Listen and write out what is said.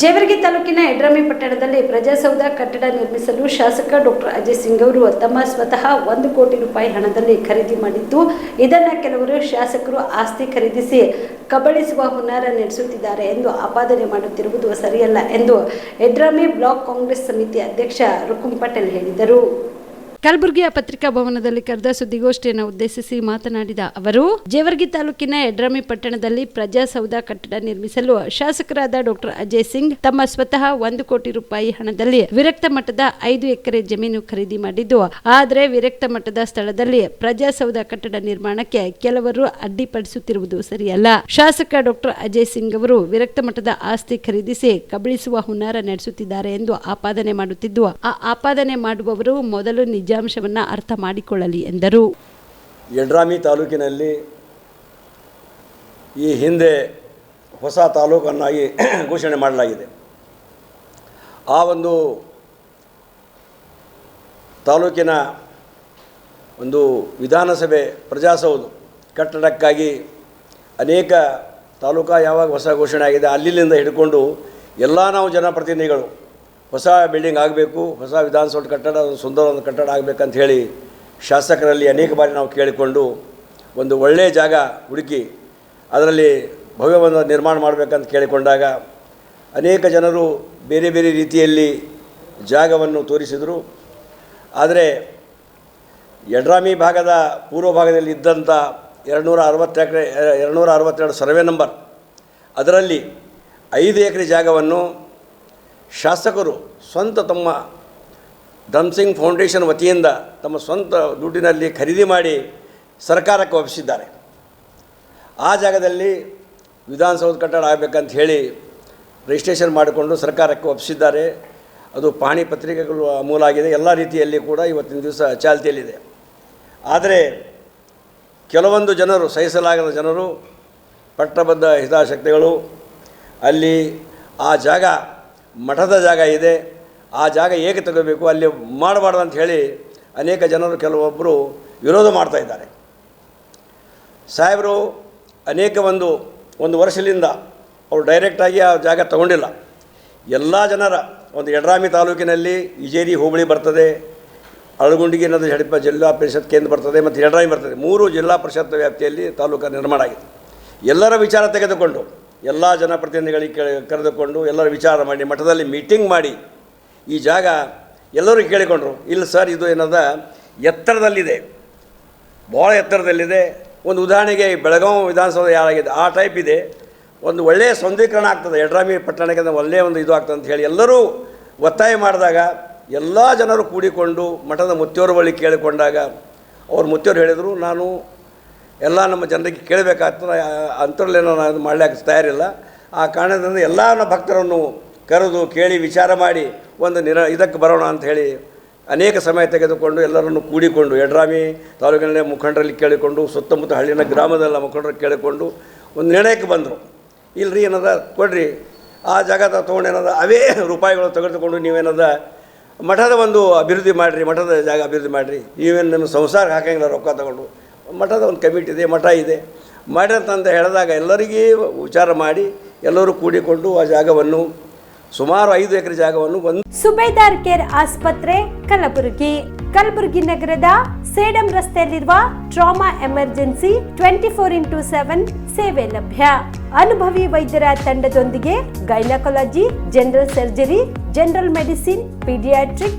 ಜೇವರ್ಗಿ ತಾಲೂಕಿನ ಎಡ್ರಾಮಿ ಪಟ್ಟಣದಲ್ಲಿ ಪ್ರಜಾಸೌಧ ಕಟ್ಟಡ ನಿರ್ಮಿಸಲು ಶಾಸಕ ಡಾಕ್ಟರ್ ಅಜಯ್ ಸಿಂಗ್ ಅವರು ತಮ್ಮ ಸ್ವತಃ ಒಂದು ಕೋಟಿ ರೂಪಾಯಿ ಹಣದಲ್ಲಿ ಖರೀದಿ ಮಾಡಿದ್ದು, ಇದನ್ನು ಕೆಲವರು ಶಾಸಕರು ಆಸ್ತಿ ಖರೀದಿಸಿ ಕಬಳಿಸುವ ಹುನ್ನಾರ ನಡೆಸುತ್ತಿದ್ದಾರೆ ಎಂದು ಆಪಾದನೆ ಮಾಡುತ್ತಿರುವುದು ಸರಿಯಲ್ಲ ಎಂದು ಎಡ್ರಾಮಿ ಬ್ಲಾಕ್ ಕಾಂಗ್ರೆಸ್ ಸಮಿತಿ ಅಧ್ಯಕ್ಷ ರುಕುಂ ಪಟೇಲ್ ಹೇಳಿದರು. ಕಲಬುರಗಿಯ ಪತ್ರಿಕಾ ಭವನದಲ್ಲಿ ಕರೆದ ಸುದ್ದಿಗೋಷ್ಠಿಯನ್ನು ಉದ್ದೇಶಿಸಿ ಮಾತನಾಡಿದ ಅವರು, ಜೇವರ್ಗಿ ತಾಲೂಕಿನ ಎಡ್ರಮಿ ಪಟ್ಟಣದಲ್ಲಿ ಪ್ರಜಾಸೌಧ ಕಟ್ಟಡ ನಿರ್ಮಿಸಲು ಶಾಸಕರಾದ ಡಾಕ್ಟರ್ ಅಜಯ್ ಸಿಂಗ್ ತಮ್ಮ ಸ್ವತಃ ಒಂದು ಕೋಟಿ ರೂಪಾಯಿ ಹಣದಲ್ಲಿ ವಿರಕ್ತ ಮಟ್ಟದ ಐದು ಎಕರೆ ಜಮೀನು ಖರೀದಿ ಮಾಡಿದ್ದು, ಆದರೆ ವಿರಕ್ತ ಮಟ್ಟದ ಸ್ಥಳದಲ್ಲಿ ಪ್ರಜಾಸೌಧ ಕಟ್ಟಡ ನಿರ್ಮಾಣಕ್ಕೆ ಕೆಲವರು ಅಡ್ಡಿಪಡಿಸುತ್ತಿರುವುದು ಸರಿಯಲ್ಲ. ಶಾಸಕ ಡಾಕ್ಟರ್ ಅಜಯ್ ಸಿಂಗ್ ಅವರು ವಿರಕ್ತ ಮಟ್ಟದ ಆಸ್ತಿ ಖರೀದಿಸಿ ಕಬಳಿಸುವ ಹುನ್ನಾರ ನಡೆಸುತ್ತಿದ್ದಾರೆ ಎಂದು ಆಪಾದನೆ ಮಾಡುತ್ತಿದ್ದು, ಆ ಆಪಾದನೆ ಮಾಡುವವರು ಮೊದಲು ನಿಜಾಂಶವನ್ನ ಅರ್ಥ ಮಾಡಿಕೊಳ್ಳಲಿ ಎಂದರು. ಯಡ್ರಾಮಿ ತಾಲೂಕಿನಲ್ಲಿ ಈ ಹಿಂದೆ ಹೊಸ ತಾಲೂಕನ್ನಾಗಿ ಘೋಷಣೆ ಮಾಡಲಾಗಿದೆ. ಆ ಒಂದು ತಾಲೂಕಿನ ಒಂದು ವಿಧಾನಸಭೆ ಪ್ರಜಾಸೌಧ ಕಟ್ಟಡಕ್ಕಾಗಿ ಅನೇಕ ತಾಲೂಕಾ ಯಾವಾಗ ಹೊಸ ಘೋಷಣೆ ಆಗಿದೆ ಅಲ್ಲಿಂದ ಹಿಡ್ಕೊಂಡು ಎಲ್ಲ ನಾವು ಜನಪ್ರತಿನಿಧಿಗಳು ಹೊಸ ಬಿಲ್ಡಿಂಗ್ ಆಗಬೇಕು, ಹೊಸ ವಿಧಾನಸೌಧ ಕಟ್ಟಡ ಒಂದು ಸುಂದರ ಒಂದು ಕಟ್ಟಡ ಆಗಬೇಕಂತ ಹೇಳಿ ಶಾಸಕರಲ್ಲಿ ಅನೇಕ ಬಾರಿ ನಾವು ಕೇಳಿಕೊಂಡು ಒಂದು ಒಳ್ಳೆಯ ಜಾಗ ಹುಡುಕಿ ಅದರಲ್ಲಿ ಭವ್ಯವನ್ನು ನಿರ್ಮಾಣ ಮಾಡಬೇಕಂತ ಕೇಳಿಕೊಂಡಾಗ ಅನೇಕ ಜನರು ಬೇರೆ ಬೇರೆ ರೀತಿಯಲ್ಲಿ ಜಾಗವನ್ನು ತೋರಿಸಿದರು. ಆದರೆ ಯಡ್ರಾಮಿ ಭಾಗದ ಪೂರ್ವ ಭಾಗದಲ್ಲಿ ಇದ್ದಂಥ ಎರಡುನೂರ ಅರವತ್ತು ಎಕರೆ, ಎರಡುನೂರ ಅರವತ್ತೆರಡು ಸರ್ವೆ ನಂಬರ್ ಅದರಲ್ಲಿ ಐದು ಎಕರೆ ಜಾಗವನ್ನು ಶಾಸಕರು ಸ್ವಂತ ತಮ್ಮ ಧಮ್ಸಿಂಗ್ ಫೌಂಡೇಶನ್ ವತಿಯಿಂದ ತಮ್ಮ ಸ್ವಂತ ದುಡ್ಡಿನಲ್ಲಿ ಖರೀದಿ ಮಾಡಿ ಸರ್ಕಾರಕ್ಕೆ ಒಪ್ಪಿಸಿದ್ದಾರೆ. ಆ ಜಾಗದಲ್ಲಿ ವಿಧಾನಸೌಧ ಕಟ್ಟಡ ಆಗಬೇಕಂತ ಹೇಳಿ ರಿಜಿಸ್ಟ್ರೇಷನ್ ಮಾಡಿಕೊಂಡು ಸರ್ಕಾರಕ್ಕೆ ಒಪ್ಪಿಸಿದ್ದಾರೆ. ಅದು ಪಾಣಿ ಪತ್ರಿಕೆಗಳು ಅಮೂಲ ಆಗಿದೆ. ಎಲ್ಲ ರೀತಿಯಲ್ಲಿ ಕೂಡ ಇವತ್ತಿನ ದಿವಸ ಚಾಲ್ತಿಯಲ್ಲಿದೆ. ಆದರೆ ಕೆಲವೊಂದು ಜನರು, ಸಹಿಸಲಾಗದ ಜನರು, ಪಟ್ಟಬದ್ಧ ಹಿತಾಸಕ್ತಿಗಳು ಅಲ್ಲಿ ಆ ಜಾಗ ಮಠದ ಜಾಗ ಇದೆ. ಆ ಜಾಗ ಹೇಗೆ ತಗೋಬೇಕು? ಅಲ್ಲಿ ಮಾಡಬಾರ್ದು ಅಂತ ಹೇಳಿ ಅನೇಕ ಜನರು ಕೆಲವೊಬ್ಬರು ವಿರೋಧ ಮಾಡ್ತಾ ಇದ್ದಾರೆ. ಸಾಹೇಬರು, ಅನೇಕ ಒಂದು ಒಂದು ವರ್ಷದಿಂದ ಅವರು ಡೈರೆಕ್ಟಾಗಿ ಆ ಜಾಗ ತಗೊಂಡಿಲ್ಲ. ಎಲ್ಲ ಜನರ ಒಂದು ಯಡ್ರಾಮಿ ತಾಲೂಕಿನಲ್ಲಿ ಇಜೇರಿ, ಹೋಬಳಿ ಬರ್ತದೆ. ಅಳಗುಂಡಿಗೆ ಅನ್ನೋದು ಜಿಲ್ಲಾ ಪರಿಷತ್ ಕೇಂದ್ರ ಬರ್ತದೆ ಮತ್ತು ಯಡ್ರಾಮಿ ಬರ್ತದೆ. ಮೂರು ಜಿಲ್ಲಾ ಪರಿಷತ್ ವ್ಯಾಪ್ತಿಯಲ್ಲಿ ತಾಲೂಕು ನಿರ್ಮಾಣ ಆಗಿದೆ. ಎಲ್ಲರ ವಿಚಾರ ತೆಗೆದುಕೊಂಡು ಎಲ್ಲ ಜನಪ್ರತಿನಿಧಿಗಳಿಗೆ ಕರೆದುಕೊಂಡು ಎಲ್ಲರೂ ವಿಚಾರ ಮಾಡಿ, ಮಠದಲ್ಲಿ ಮೀಟಿಂಗ್ ಮಾಡಿ, ಈ ಜಾಗ ಎಲ್ಲರೂ ಕೇಳಿಕೊಂಡ್ರು. ಇಲ್ಲ ಸರ್, ಇದು ಏನದ? ಎತ್ತರದಲ್ಲಿದೆ. ಭಾಳ ಎತ್ತರದಲ್ಲಿದೆ. ಒಂದು ಉದಾಹರಣೆಗೆ ಬೆಳಗಾವಿ ವಿಧಾನಸೌಧ ಯಾರಾಗಿದೆ ಆ ಟೈಪ್ ಇದೆ. ಒಂದು ಒಳ್ಳೆಯ ಸೌಂದೀಕರಣ ಆಗ್ತದೆ. ಎಡ್ರಾಮಿ ಪಟ್ಟಣಕ್ಕೆ ಒಳ್ಳೆಯ ಒಂದು ಇದು ಆಗ್ತದೆ ಅಂತ ಹೇಳಿ ಎಲ್ಲರೂ ಒತ್ತಾಯ ಮಾಡಿದಾಗ ಎಲ್ಲ ಜನರು ಕೂಡಿಕೊಂಡು ಮಠದ ಮುತ್ತಿಯವ್ರ ಬಳಿ ಕೇಳಿಕೊಂಡಾಗ, ಅವ್ರು ಮುತ್ತಿಯವರು ಹೇಳಿದರು, ನಾನು ಎಲ್ಲ ನಮ್ಮ ಜನರಿಗೆ ಕೇಳಬೇಕಾಗ್ತದೆ. ಅಂಥವ್ರಲ್ಲೇನೋ ನಾನು ಮಾಡಲಿಕ್ಕೆ ತಯಾರಿಲ್ಲ. ಆ ಕಾರಣದಿಂದ ಎಲ್ಲ ನಮ್ಮ ಭಕ್ತರನ್ನು ಕರೆದು ಕೇಳಿ ವಿಚಾರ ಮಾಡಿ ಒಂದು ನಿರ ಇದಕ್ಕೆ ಬರೋಣ ಅಂತ ಹೇಳಿ ಅನೇಕ ಸಮಯ ತೆಗೆದುಕೊಂಡು ಎಲ್ಲರನ್ನು ಕೂಡಿಕೊಂಡು ಯಡ್ರಾಮಿ ತಾಲೂಕಿನಲ್ಲಿ ಮುಖಂಡರಲ್ಲಿ ಕೇಳಿಕೊಂಡು ಸುತ್ತಮುತ್ತ ಹಳ್ಳಿನ ಗ್ರಾಮದಲ್ಲ ಮುಖಂಡರು ಕೇಳಿಕೊಂಡು ಒಂದು ನಿರ್ಣಯಕ್ಕೆ ಬಂದರು. ಇಲ್ಲರಿ ಏನದ ಕೊಡ್ರಿ. ಆ ಜಾಗದ ತೊಗೊಂಡು ಏನದ ಅವೇ ರೂಪಾಯಿಗಳು ತೆಗೆದುಕೊಂಡು ನೀವೇನದ ಮಠದ ಒಂದು ಅಭಿವೃದ್ಧಿ ಮಾಡಿರಿ, ಮಠದ ಜಾಗ ಅಭಿವೃದ್ಧಿ ಮಾಡಿರಿ. ನೀವೇನು ನಿಮ್ಮ ಸಂಸಾರಕ್ಕೆ ಹಾಕಂಗಿಲ್ಲ ರೊಕ್ಕ ತಗೊಂಡು. ಮಠದ ಒಂದು ಕಮಿಟಿ ಇದೆ, ಮಠ ಇದೆ. ಮಾಡಿರಂತ ಹೇಳಿದಾಗ ಎಲ್ಲರಿಗೂ ವಿಚಾರ ಮಾಡಿ, ಎಲ್ಲರೂ ಕೂಡಿಕೊಂಡು ಆ ಜಾಗವನ್ನು, ಸುಮಾರು ಐದು ಎಕರೆ ಜಾಗವನ್ನು ಒಂದು ಸುಬೇದಾರ್ ಕೇರ್ ಆಸ್ಪತ್ರೆ, ಕಲಬುರಗಿ. ಕಲಬುರಗಿ ನಗರದ ಸೇಡಂ ರಸ್ತೆಯಲ್ಲಿರುವ trauma emergency twenty four into seven ಸೇವೆ ಲಭ್ಯ. ಅನುಭವಿ ವೈದ್ಯರ ತಂಡದೊಂದಿಗೆ gynaecology, general surgery, general medicine, paediatric